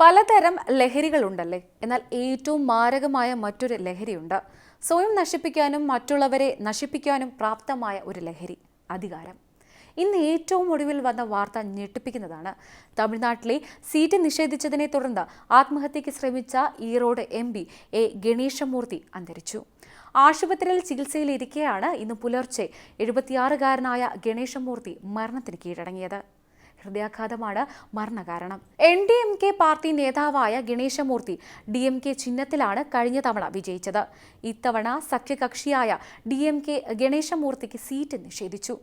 പലതരം ലഹരികളുണ്ടല്ലേ? എന്നാൽ ഏറ്റവും മാരകമായ മറ്റൊരു ലഹരിയുണ്ട്. സ്വയം നശിപ്പിക്കാനും മറ്റുള്ളവരെ നശിപ്പിക്കാനും പ്രാപ്തമായ ഒരു ലഹരി അധികാരം. ഇന്ന് ഏറ്റവും ഒടുവിൽ വന്ന വാർത്ത ഞെട്ടിപ്പിക്കുന്നതാണ്. തമിഴ്നാട്ടിലെ സീറ്റ് നിഷേധിച്ചതിനെ തുടർന്ന് ആത്മഹത്യയ്ക്ക് ശ്രമിച്ച Erode M P A Ganeshamurthy അന്തരിച്ചു. ആശുപത്രിയിൽ ചികിത്സയിലിരിക്കെയാണ് ഇന്ന് പുലർച്ചെ എഴുപത്തിയാറുകാരനായ ഗണേശമൂർത്തി മരണത്തിന് കീഴടങ്ങിയത്. ഹൃദയാഘാതമാണ് മരണകാരണം. N D M K party നേതാവായ ഗണേശമൂർത്തി ഡി എം കെ ചിഹ്നത്തിലാണ് കഴിഞ്ഞ തവണ വിജയിച്ചത്. ഇത്തവണ സഖ്യകക്ഷിയായ ഡി എം കെ ഗണേശമൂർത്തിക്ക് സീറ്റ് നിഷേധിച്ചു.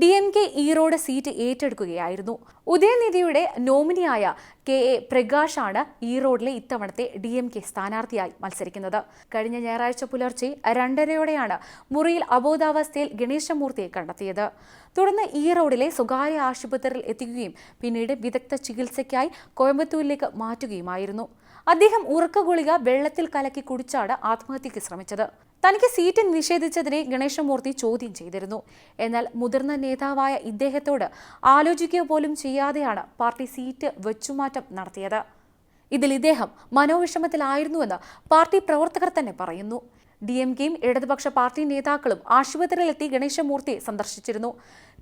D M K Erode seat ഏറ്റെടുക്കുകയായിരുന്നു. ഉദയനിധിയുടെ നോമിനിയായ കെ എ പ്രകാശാണ് ഈറോഡിലെ ഇത്തവണത്തെ ഡി എം കെ സ്ഥാനാർത്ഥിയായി മത്സരിക്കുന്നത്. കഴിഞ്ഞ ഞായറാഴ്ച പുലർച്ചെ രണ്ടരയോടെയാണ് മുറിയിൽ അബോധാവസ്ഥയിൽ ഗണേശമൂർത്തിയെ കണ്ടെത്തിയത്. തുടർന്ന് ഈറോഡിലെ സ്വകാര്യ ആശുപത്രിയിൽ എത്തിക്കുകയും പിന്നീട് വിദഗ്ധ ചികിത്സയ്ക്കായി കോയമ്പത്തൂരിലേക്ക് മാറ്റുകയുമായിരുന്നു. അദ്ദേഹം ഉറക്ക ഗുളിക വെള്ളത്തിൽ കലക്കി കുടിച്ചാണ് ആത്മഹത്യയ്ക്ക് ശ്രമിച്ചത്. തനിക്ക് സീറ്റ് നിഷേധിച്ചതിനെ ഗണേശമൂർത്തി ചോദ്യം ചെയ്തിരുന്നു. എന്നാൽ മുതിർന്ന നേതാവായ ഇദ്ദേഹത്തോട് ആലോചിക്കുക പോലും ചെയ്യാതെയാണ് പാർട്ടി സീറ്റ് വെച്ചുമാറ്റം നടത്തിയത്. ഇതിൽ ഇദ്ദേഹം മനോവിഷമത്തിലായിരുന്നുവെന്ന് പാർട്ടി പ്രവർത്തകർ തന്നെ പറയുന്നു. ഡി എം കെയും ഇടതുപക്ഷ പാർട്ടി നേതാക്കളും ആശുപത്രിയിലെത്തി ഗണേശമൂർത്തി സന്ദർശിച്ചിരുന്നു.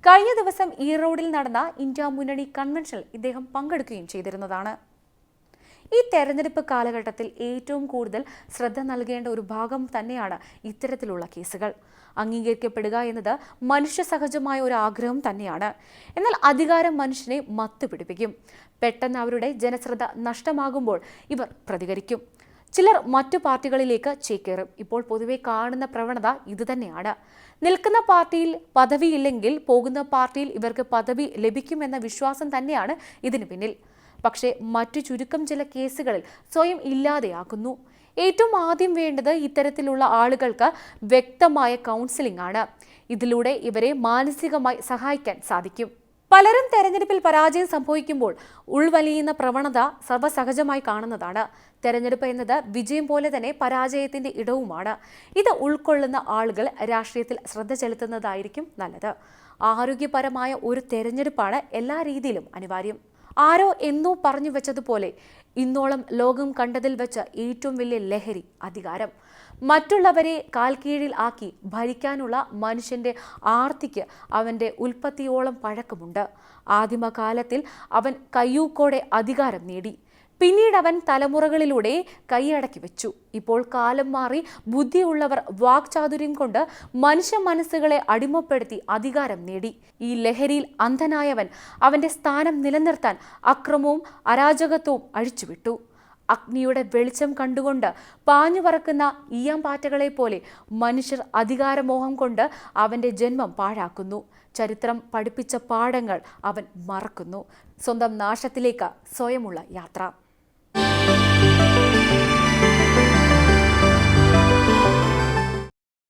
കഴിഞ്ഞ ദിവസം ഈറോഡിൽ നടന്ന ഇന്ത്യ മുന്നണി കൺവെൻഷനിൽ ഇദ്ദേഹം പങ്കെടുക്കുകയും ചെയ്തിരുന്നതാണ്. ഈ തെരഞ്ഞെടുപ്പ് കാലഘട്ടത്തിൽ ഏറ്റവും കൂടുതൽ ശ്രദ്ധ നൽകേണ്ട ഒരു ഭാഗം തന്നെയാണ് ഇത്തരത്തിലുള്ള കേസുകൾ. അംഗീകരിക്കപ്പെടുക എന്നത് മനുഷ്യ സഹജമായ ഒരു ആഗ്രഹം തന്നെയാണ്. എന്നാൽ അധികാരം മനുഷ്യനെ മത്തുപിടിപ്പിക്കും പെട്ടെന്ന് അവരുടെ ജനശ്രദ്ധ നഷ്ടമാകുമ്പോൾ ഇവർ പ്രതികരിക്കും. ചിലർ മറ്റു പാർട്ടികളിലേക്ക് ചേക്കേറും. ഇപ്പോൾ പൊതുവെ കാണുന്ന പ്രവണത ഇതുതന്നെയാണ്. നിൽക്കുന്ന പാർട്ടിയിൽ പദവിയില്ലെങ്കിൽ പോകുന്ന പാർട്ടിയിൽ ഇവർക്ക് പദവി ലഭിക്കുമെന്ന വിശ്വാസം തന്നെയാണ് ഇതിന് പിന്നിൽ. പക്ഷേ മറ്റു ചുരുക്കം ചില കേസുകളിൽ സ്വയം ഇല്ലാതെയാക്കുന്നു. ഏറ്റവും ആദ്യം വേണ്ടത് ഇത്തരത്തിലുള്ള ആളുകൾക്ക് വ്യക്തമായ കൗൺസിലിംഗ് ആണ്. ഇതിലൂടെ ഇവരെ മാനസികമായി സഹായിക്കാൻ സാധിക്കും. പലരും തെരഞ്ഞെടുപ്പിൽ പരാജയം സംഭവിക്കുമ്പോൾ ഉൾവലിയുന്ന പ്രവണത സർവസഹജമായി കാണുന്നതാണ്. തെരഞ്ഞെടുപ്പ് എന്നത് വിജയം പോലെ തന്നെ പരാജയത്തിന്റെ ഇടവുമാണ്. ഇത് ഉൾക്കൊള്ളുന്ന ആളുകൾ രാഷ്ട്രീയത്തിൽ ശ്രദ്ധ ചെലുത്തുന്നതായിരിക്കും നല്ലത്. ആരോഗ്യപരമായ ഒരു തെരഞ്ഞെടുപ്പാണ് എല്ലാ രീതിയിലും അനിവാര്യം. ആരോ എന്നോ പറഞ്ഞു വെച്ചതുപോലെ ഇന്നോളം ലോകം കണ്ടതിൽ വെച്ച ഏറ്റവും വലിയ ലഹരി അധികാരം. മറ്റുള്ളവരെ കാൽക്കീഴിൽ ആക്കി ഭരിക്കാനുള്ള മനുഷ്യന്റെ ആർത്തിക്ക് അവന്റെ ഉൽപ്പത്തിയോളം പഴക്കമുണ്ട്. ആദിമകാലത്തിൽ അവൻ കയ്യൂക്കോടെ അധികാരം നേടി. പിന്നീട് അവൻ തലമുറകളിലൂടെ കൈയടക്കി വെച്ചു. ഇപ്പോൾ കാലം മാറി ബുദ്ധിയുള്ളവർ വാക്ചാതുര്യം കൊണ്ട് മനുഷ്യ മനസ്സുകളെ അടിമപ്പെടുത്തി അധികാരം നേടി. ഈ ലഹരിയിൽ അന്ധനായവൻ അവന്റെ സ്ഥാനം നിലനിർത്താൻ അക്രമവും അരാജകത്വവും അഴിച്ചുവിട്ടു. അഗ്നിയുടെ വെളിച്ചം കണ്ടുകൊണ്ട് പാഞ്ഞു പറക്കുന്ന ഈയാമ്പാറ്റകളെ പോലെ മനുഷ്യർ അധികാരമോഹം കൊണ്ട് അവന്റെ ജന്മം പാഴാക്കുന്നു. ചരിത്രം പഠിപ്പിച്ച പാഠങ്ങൾ അവൻ മറക്കുന്നു. സ്വന്തം നാശത്തിലേക്ക് സ്വയമുള്ള യാത്ര.